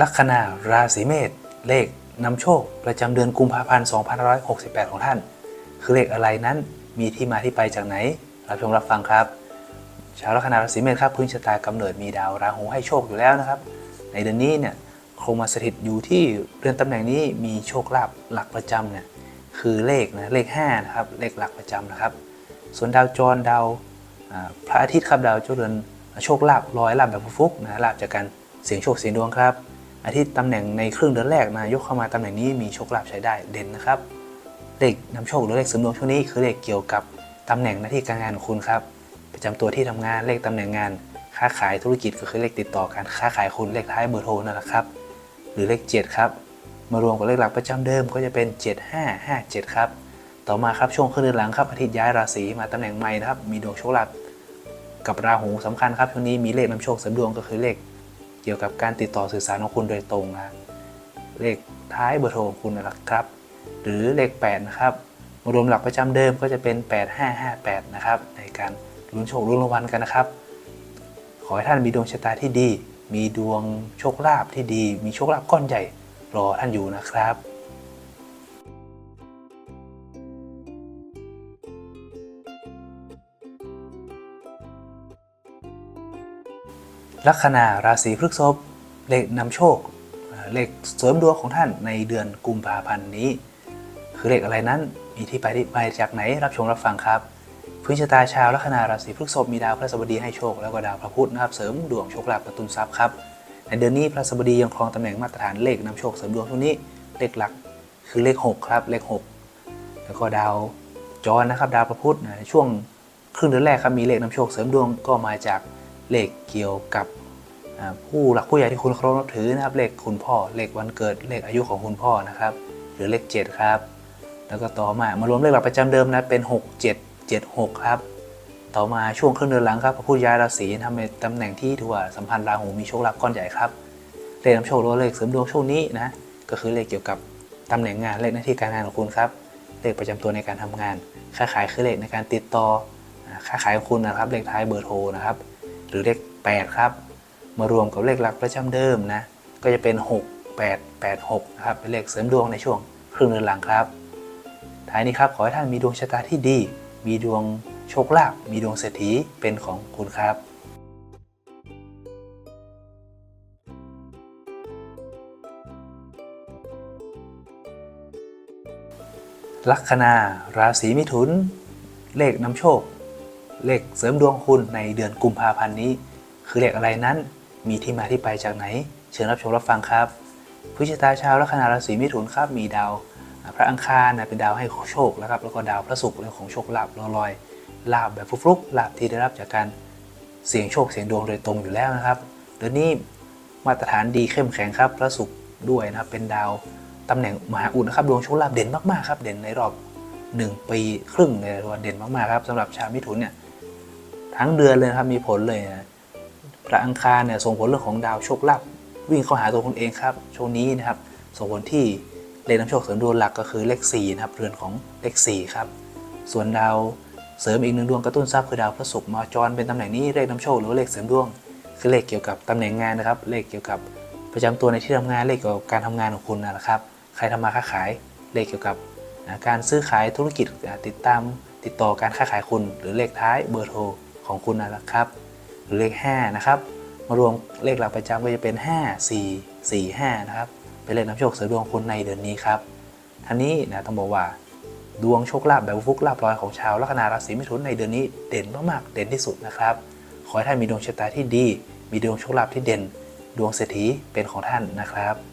ลัคนาราศีเมษเลขนำโชคประจำเดือนกุมภาพันธ์2568 ของท่าน คือเลขอะไรนั้นมีที่มาที่ไปจากไหน รับชมรับฟังครับ ชาวลัคนาราศีเมษครับพื้นชะตากำเนิดมีดาวราหูให้โชคอยู่แล้วนะครับ ในเดือนนี้เนี่ยคงมาสถิตอยู่ที่เรือนตำแหน่งนี้มีโชคลาภหลักประจำเนี่ยคือเลขนะเลข5นะครับเลขหลักประจำนะครับ ส่วนดาวจรดาวพระอาทิตย์ครับดาวเจ้าเรือนโชคลาภลอยลาภแบบฟุกนะลาภจากการเสี่ยงโชคเสี่ยงดวงครับ อาทิตย์ตำแหน่งในครึ่งเดือนแรกนะยกเข้ามาตำแหน่งนี้มีโชคลาภใช้ได้เด่นนะครับเลขนำโชคหรือเลขเสริมดวงช่วงนี้คือเลขเกี่ยวกับตำแหน่งหน้าที่การงานของคุณครับประจำตัวที่ทำงานเลขตำแหน่งงาน ค้าขายธุรกิจก็คือเลขติดต่อการค้าขายคุณเลขท้ายเบอร์โทรนั่นแหละครับ หรือเลข 7 ครับ มารวมกับเลขหลักประจำเดิมก็จะเป็น 7557 ครับ ต่อมาครับช่วงครึ่งเดือนหลังครับอาทิตย์ย้ายราศีมาตำแหน่งใหม่นะครับมีดวงโชคลาภกับราหูสำคัญครับช่วงนี้มีเลขนำโชคเสริมดวงก็คือเลข เกี่ยวกับการติดต่อสื่อสารของคุณโดยตรงนะเลขท้ายเบอร์โทรของคุณนะครับ หรือเลข8นะครับรวมหลักประจำเดิมก็จะเป็น 8558 นะครับ ในการลุ้นโชคลุ้นรางวัลกันนะครับ ขอให้ท่านมีดวงชะตาที่ดี มีดวงโชคลาภที่ดี มีโชคลาภก้อนใหญ่รอท่านอยู่นะครับ ลัคนาราศีพฤษภเลขนำโชค เลขเสริมดวงของท่านในเดือนกุมภาพันธ์นี้ คือเลขอะไรนั้นมีที่ไปที่ไปจากไหนรับชมรับฟังครับพื้นชะตาชาวลัคนาราศีพฤษภมีดาวพระศัสบดีให้โชคแล้วก็ดาวพระพุธนะครับเสริมดวงโชคลาภกระตุ้นทรัพย์ครับในเดือนนี้พระศัสบดียังครองตำแหน่งมาตรฐานเลขนำโชคเสริมดวงช่วงนี้เลขหลักคือเลข 6 ครับเลข 6 แล้วก็ดาวจรนะครับดาวพระพุธนะช่วงครึ่งเดือนแรกครับมีเลขนำโชคเสริมดวงก็มาจาก เลขเกี่ยวกับผู้หลักผู้ใหญ่ที่คุณเคารพนับถือนะครับ เลขคุณพ่อ เลขวันเกิด เลขอายุของคุณพ่อนะครับ หรือเลข 7 ครับ แล้วก็ต่อมามารวมเลขหลักประจำเดิมนะเป็น 6 7 7 6 ครับ ต่อมาช่วงครึ่งเดือนหลังครับพระผู้ย้ายราศีทำในตำแหน่งที่ถือว่าสัมพันธ์ราหูมีโชคลาภก้อนใหญ่ครับเลขนำโชคหรือเลขเสริมดวงช่วงนี้นะก็คือเลขเกี่ยวกับตำแหน่งงานเลขหน้าที่การงานของคุณครับ เลขประจำตัวในการทำงานค้าขายคือเลขในการติดต่ออ่าค้าขายของคุณนะครับ เลขท้ายเบอร์โทรนะครับ หรือเลข 8 ครับมารวมกับเลขหลักประจำเดิมนะ ก็จะเป็น 6 8 8 6นะครับเป็นเลขเสริมดวงในช่วงครึ่งเดือนหลังครับ ท้ายนี้ครับขอให้ท่านมีดวงชะตาที่ดี มีดวงโชคลาภ มีดวงเศรษฐีเป็นของคุณครับลัคนาราศีมิถุน เลขนำโชค เลขเสริมดวงคุณในเดือนกุมภาพันธ์นี้ คือเลขอะไรนั้น มีที่มาที่ไปจากไหน เชิญรับชมรับฟังครับผู้ชะตาชาวลัคนาราศีมิถุนครับมีดาวพระอังคารนะเป็นดาวให้โชคแล้วครับแล้วก็ดาวพระศุกร์เรื่องของโชคลาภลอยลาบแบบฟลุกๆลาบที่ได้รับจากการเสี่ยงโชคเสี่ยงดวงโดยตรงอยู่แล้วนะครับเดือนนี้มาตรฐานดีเข้มแข็งครับ พระศุกร์ด้วยนะครับเป็นดาวตำแหน่งมหาอุดนะครับดวงโชคลาภเด่นมากๆครับเด่นในรอบ 1 ปีครึ่งเลยว่าเด่นมากๆครับสำหรับชาวมิถุนเนี่ย ทั้งเดือนเลยนะครับมีผลเลยนะพระอังคารเนี่ยส่งผลเรื่องของดาวโชคลาภวิ่งเข้าหาตัวคุณเองครับช่วงนี้นะครับส่งผลที่เลขนำโชคเสริมดวงหลักก็คือเลข4นะครับเรือนของเลข4ครับส่วนดาวเสริมอีกหนึ่งดวงกระตุ้นทรัพย์คือดาวพระศุกร์มาจรเป็นตำแหน่งนี้เลขนำโชคหรือเลขเสริมดวง คือเลขเกี่ยวกับตำแหน่งงานนะครับ เลขเกี่ยวกับประจำตัวในที่ทำงานเลขเกี่ยวกับการทำงานของคุณนะครับใครทำมาค้าขายเลขเกี่ยวกับการซื้อขายธุรกิจติดตามติดต่อการค้าขายคุณหรือเลขท้ายเบอร์โทร ของคุณนะครับหรือเลข 5 นะครับ มารวมเลขหลักประจำก็จะเป็น 5 4 4 5 นะครับ เป็นเลขนำโชคเสริมดวงคุณในเดือนนี้ครับท่านี้นะต้องบอกว่าดวงโชคลาภแบบฟุกลาภลอยของชาวลัคนาราศีมิถุนในเดือนนี้เด่นมากๆ เด่นที่สุดนะครับ ขอให้ท่านมีดวงชะตาที่ดี มีดวงโชคลาภที่เด่น ดวงเศรษฐีเป็นของท่านนะครับ